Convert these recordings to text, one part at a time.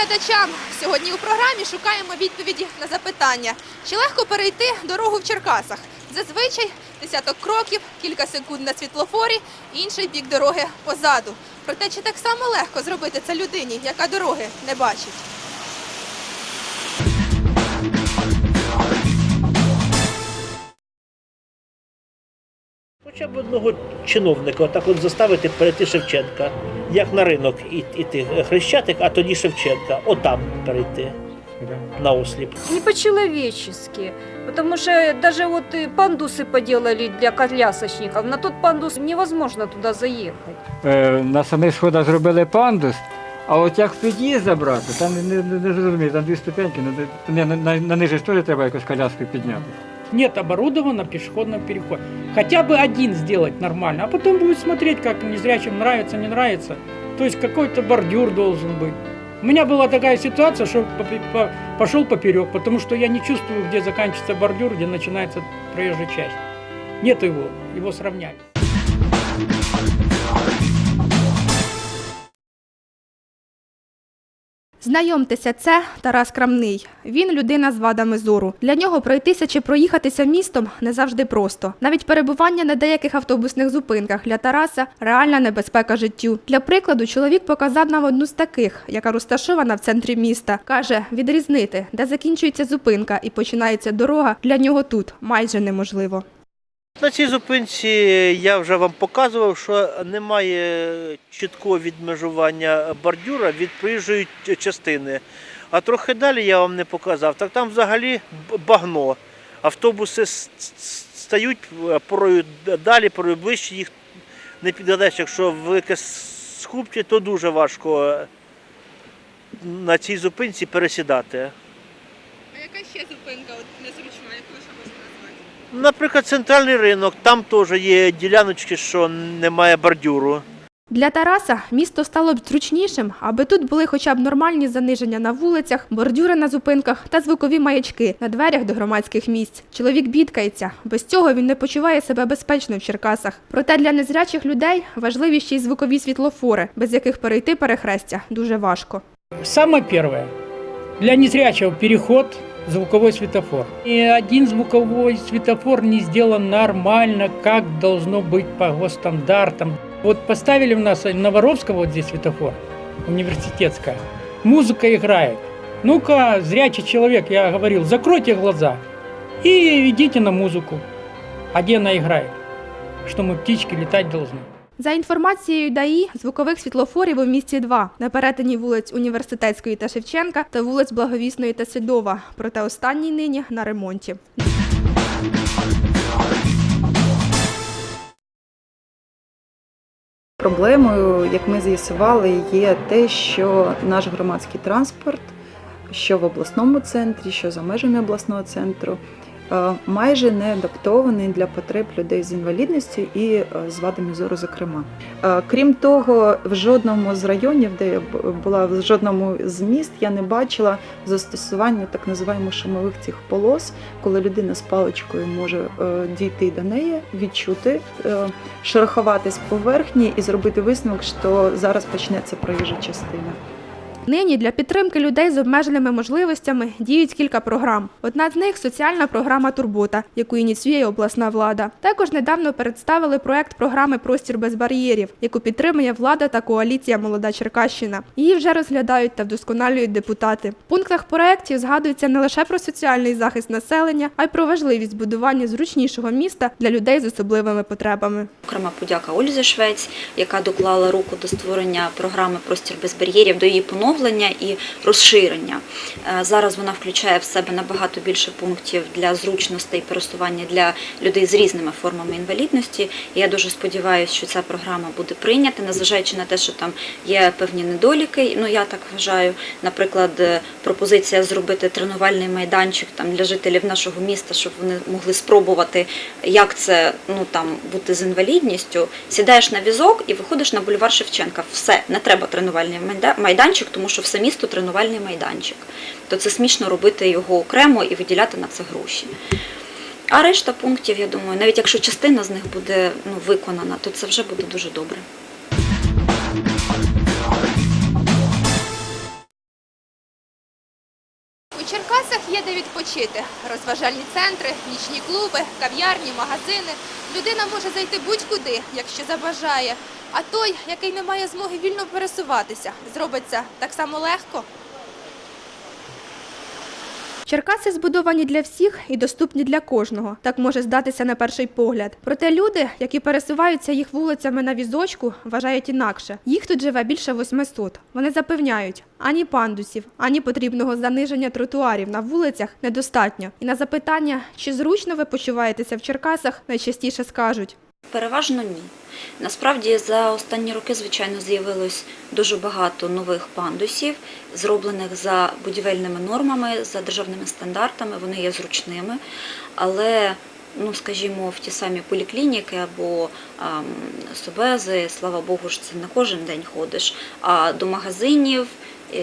Глядачам. Сьогодні у програмі шукаємо відповіді на запитання. Чи легко перейти дорогу в Черкасах? Зазвичай десяток кроків, кілька секунд на світлофорі, інший бік дороги позаду. Проте чи так само легко зробити це людині, яка дороги не бачить? Хоча б одного чиновника отак от заставити перейти Шевченка, як на ринок і- іти Хрещатик, а тоді Шевченка, отам перейти на осліп. Не по-человечески. Потому что даже вот пандусы поделали для колясочников. На тот пандус невозможно туда заехать. Е, на самих сходах зробили пандус, а от як в під'їзд забрати, там не, не, не зрозумію, там дві ступеньки, де- не, на, на, на ниже ж теж треба якось коляскою підняти. Нет оборудованного пешеходного перехода. Хотя бы один сделать нормально, а потом будет смотреть, как незрячим нравится, не нравится. То есть какой-то бордюр должен быть. У меня была такая ситуация, что пошел поперек, потому что я не чувствую, где заканчивается бордюр, где начинается проезжая часть. Нет его, его сравняли. Знайомтеся, це Тарас Крамний. Він людина з вадами зору. Для нього пройтися чи проїхатися містом не завжди просто. Навіть перебування на деяких автобусних зупинках для Тараса реальна небезпека життю. Для прикладу, чоловік показав нам одну з таких, яка розташована в центрі міста. Каже, відрізнити, де закінчується зупинка і починається дорога, для нього тут майже неможливо. На цій зупинці я вже вам показував, що немає чіткого відмежування бордюра від проїжджої частини. А трохи далі я вам не показав. Так там взагалі багно. Автобуси стають е, порою далі, порою ближче, їх не підгадаєш. Якщо велике схупче, то дуже важко е, на цій зупинці пересідати. А яка ще зупинка незручна, яку ще можна? Наприклад, центральний ринок, там теж є діляночки, що немає бордюру. Для Тараса місто стало б зручнішим, аби тут були хоча б нормальні заниження на вулицях, бордюри на зупинках та звукові маячки на дверях до громадських місць. Чоловік бідкається. Без цього він не почуває себе безпечно в Черкасах. Проте для незрячих людей важливі ще й звукові світлофори, без яких перейти перехрестя дуже важко. Самое первое. Для незрячего переход звуковой светофор. Ни один звуковой светофор не сделан нормально, как должно быть по госстандартам. Вот поставили у нас на Воровского вот здесь светофор, университетская. Музыка играет. Ну-ка, зрячий человек, я говорил, закройте глаза и идите на музыку. А где она играет? Что мы птички летать должны. За інформацією ДАІ, звукових світлофорів у місті два на перетині вулиць Університетської та Шевченка та вулиць Благовісної та Седова. Проте останній нині на ремонті. Проблемою, як ми з'ясували, є те, що наш громадський транспорт, що в обласному центрі, що за межами обласного центру, майже не адаптований для потреб людей з інвалідністю і е, з вадами зору, зокрема. Е, Крім того, в жодному з районів, де я була в жодному з міст, я не бачила застосування так називаємо шумових цих полос, коли людина з паличкою може е, дійти до неї, відчути. е, шероховатись поверхні і зробити висновок, що зараз почнеться проїжджа частина. Нині для підтримки людей з обмеженими можливостями діють кілька програм. Одна з них соціальна програма Турбота, яку ініціює обласна влада. Також недавно представили проект програми Простір без бар'єрів, яку підтримує влада та коаліція Молода Черкащина. Її вже розглядають та вдосконалюють депутати. В пунктах проєктів згадується не лише про соціальний захист населення, а й про важливість будування зручнішого міста для людей з особливими потребами. Окрема подяка Ользі Швець, яка доклала руку до створення програми Простір без бар'єрів, до її поновлення і розширення. Е, Зараз вона включає в себе набагато більше пунктів для зручностей пересування для людей з різними формами інвалідності. Я дуже сподіваюся, що ця програма буде прийнята, незважаючи на те, що там є певні недоліки. Ну я так вважаю. Наприклад, е, пропозиція зробити тренувальний майданчик там для жителів нашого міста, щоб вони могли спробувати, як це ну там бути з інвалідністю. Сідаєш на візок і виходиш на бульвар Шевченка. Все, не треба тренувальний майданчик, тому що все місто тренувальний майданчик. То це смішно робити його окремо і виділяти на це гроші. А решта пунктів, я думаю, навіть якщо частина з них буде ну, виконана, то це вже буде дуже добре. У Черкасах є де відпочити. Розважальні центри, нічні клуби, кав'ярні, магазини. Людина може зайти будь-куди, якщо забажає. А той, який не має змоги вільно пересуватися, зробить це так само легко. Черкаси збудовані для всіх і доступні для кожного. Так може здатися на перший погляд. Проте люди, які пересуваються їх вулицями на візочку, вважають інакше. Їх тут живе більше 800. Вони запевняють, ані пандусів, ані потрібного заниження тротуарів на вулицях недостатньо. І на запитання, чи зручно ви почуваєтеся в Черкасах, найчастіше скажуть. Переважно ні. Насправді за останні роки, звичайно, з'явилось дуже багато нових пандусів, зроблених за будівельними нормами, за державними стандартами. Вони є зручними, але. Ну, скажімо, в ті самі поліклініки або собези, слава Богу, ж це не кожен день ходиш. А до магазинів,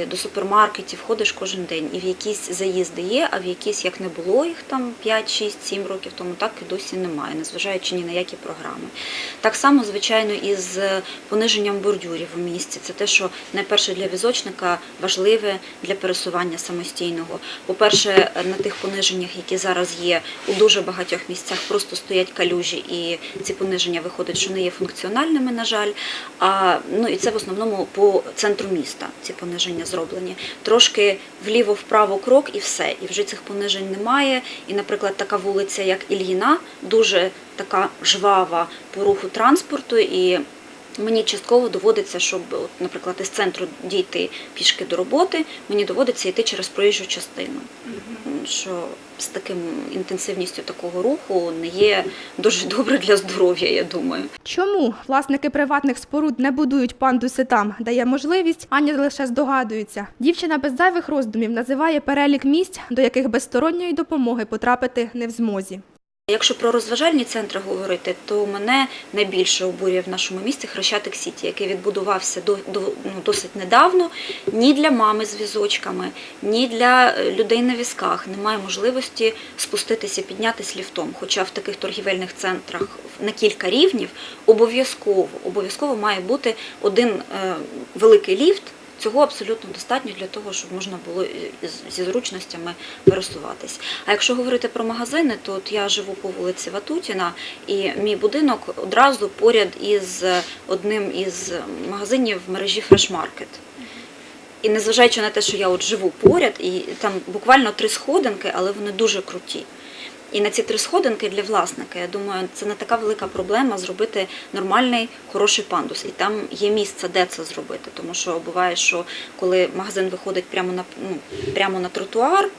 до супермаркетів ходиш кожен день. І в якісь заїзди є, а в якісь як не було їх там 5, 6, 7 років тому, так і досі немає, незважаючи ні на які програми. Так само, звичайно, і з пониженням бордюрів у місті. Це те, що найперше для візочника важливе для пересування самостійного. По-перше, на тих пониженнях, які зараз є у дуже багатьох місцях, просто стоять калюжі, і ці пониження виходить, що не є функціональними, на жаль. А ну і це в основному по центру міста. Ці пониження зроблені. Трошки вліво-вправо крок і все. І вже цих понижень немає. І, наприклад, така вулиця, як Ільїна, дуже така жвава по руху транспорту. І Мені частково доводиться, щоб, наприклад, із центру дійти пішки до роботи, мені доводиться йти через проїжджу частину. Що з таким інтенсивністю такого руху не є дуже добре для здоров'я, я думаю. Чому власники приватних споруд не будують пандуси там, де є можливість, аня лише здогадується. Дівчина без зайвих роздумів називає перелік місць, до яких без сторонньої допомоги потрапити не в змозі. Якщо про розважальні центри говорити, то мене найбільше обурює в нашому місті Хрещатик Сіті, який відбудувався до, до, ну, досить недавно. Ні для мами з візочками, ні для е, людей на візках немає можливості спуститися, піднятися ліфтом. Хоча в таких торгівельних центрах на кілька рівнів обов'язково обов'язково має бути один е, великий ліфт. Цього абсолютно достатньо для того, щоб можна було е, зі зручностями пересуватись. А якщо говорити про магазини, то от я живу по вулиці Ватутіна, і мій будинок одразу поряд із одним із магазинів в мережі Market. І незважаючи на те, що я от живу поряд, і там буквально три сходинки, але вони дуже круті. І на ці три сходинки для власника, я думаю, це не така велика проблема зробити нормальний, хороший пандус. І там є місце, де це зробити. Тому що буває, що коли магазин виходить прямо на ну, прямо на тротуар,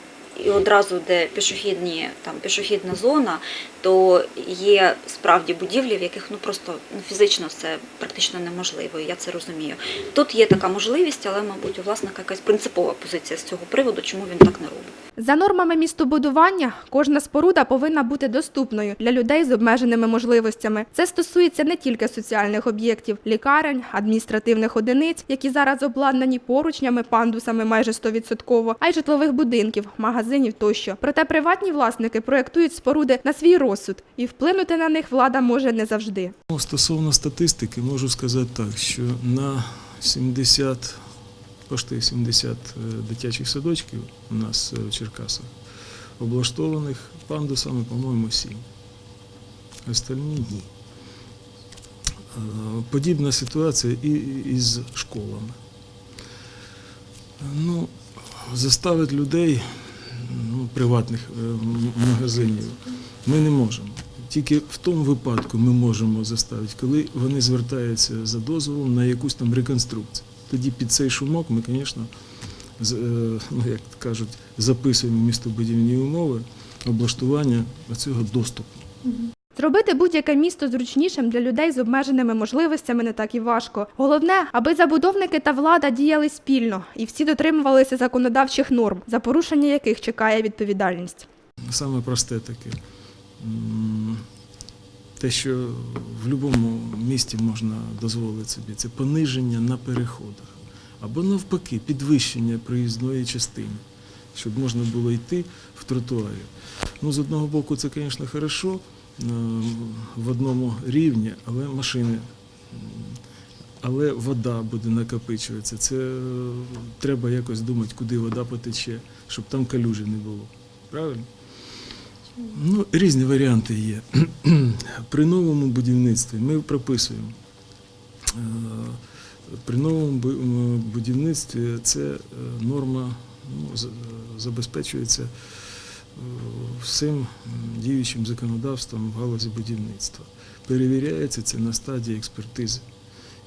і одразу де пішохідні там пішохідна зона, то є справді будівлі, в яких ну просто ну, фізично це практично неможливо. Я це розумію. Тут є така можливість, але мабуть у власника якась принципова позиція з цього приводу, чому він так не робить. За нормами містобудування, кожна споруда повинна бути доступною для людей з обмеженими можливостями. Це стосується не тільки соціальних об'єктів, лікарень, адміністративних одиниць, які зараз обладнані поручнями, пандусами майже 100%, а й житлових будинків, магазинів тощо. Проте приватні власники проєктують споруди на свій розсуд, і вплинути на них влада може не завжди. Ну, Стосовно статистики, можу сказати так, що на 70, пошти 70 е, дитячих садочків у нас е, в Черкасах облаштованих пандусами, по-моєму, 7. Остальні ні. Е, Подібна ситуація і із школами. Ну, заставити людей ну, приватних магазинів ми не можемо. Тільки в тому випадку ми можемо заставити, коли вони звертаються за дозволом на якусь там реконструкцію. Тоді під цей шумок ми, звісно, е, ну, як кажуть, записуємо містобудівні умови облаштування цього доступу. Зробити будь-яке місто зручнішим для людей з обмеженими можливостями не так і важко. Головне, аби забудовники та влада діяли спільно і всі дотримувалися законодавчих норм, за порушення яких чекає відповідальність. Саме просте таке. Те, що в будь-якому місті можна дозволити собі, це пониження на переходах. Або навпаки, підвищення проїзної частини, щоб можна було йти в тротуарі. Ну, з одного боку, це, звісно, хорошо в одному рівні, але машини але вода буде накопичуватися. Це е, треба якось думати, куди вода потече, щоб там калюжі не було. Правильно? Ну, різні варіанти є. При новому будівництві ми прописуємо. е, При новому будівництві це е, норма ну, е, забезпечується е, всім діючим законодавством в галузі будівництва. Перевіряється це на стадії експертизи.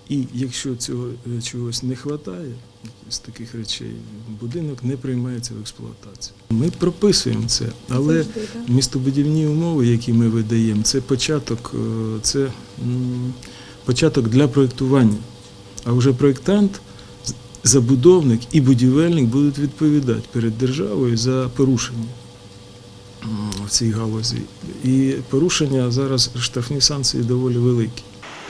І якщо цього е, чогось не вистачає з таких речей, будинок не приймається в експлуатацію. Ми прописуємо це, але містобудівні умови, які ми видаємо, це початок, е, це початок для проєктування. А вже проєктант, забудовник і будівельник будуть відповідати перед державою за порушення в цій галузі. І порушення зараз штрафні санкції доволі великі.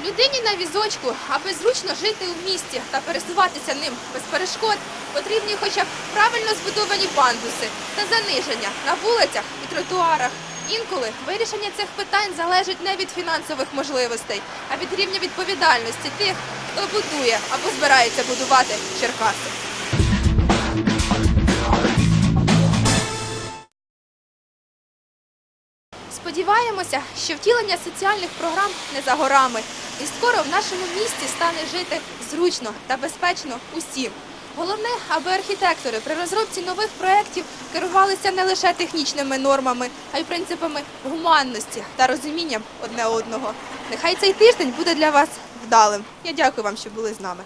Людині на візочку, аби зручно жити у місті та пересуватися ним без перешкод, потрібні хоча б правильно збудовані пандуси та заниження на вулицях і тротуарах. Інколи вирішення цих питань залежить не від фінансових можливостей, а від рівня відповідальності тих, хто будує або збирається будувати Черкаси. Сподіваємося, що втілення соціальних програм не за горами, і скоро в нашому місті стане жити зручно та безпечно усім. Головне, аби архітектори при розробці нових проєктів керувалися не лише технічними нормами, а й принципами гуманності та розумінням одне одного. Нехай цей тиждень буде для вас вдалим. Я дякую вам, що були з нами.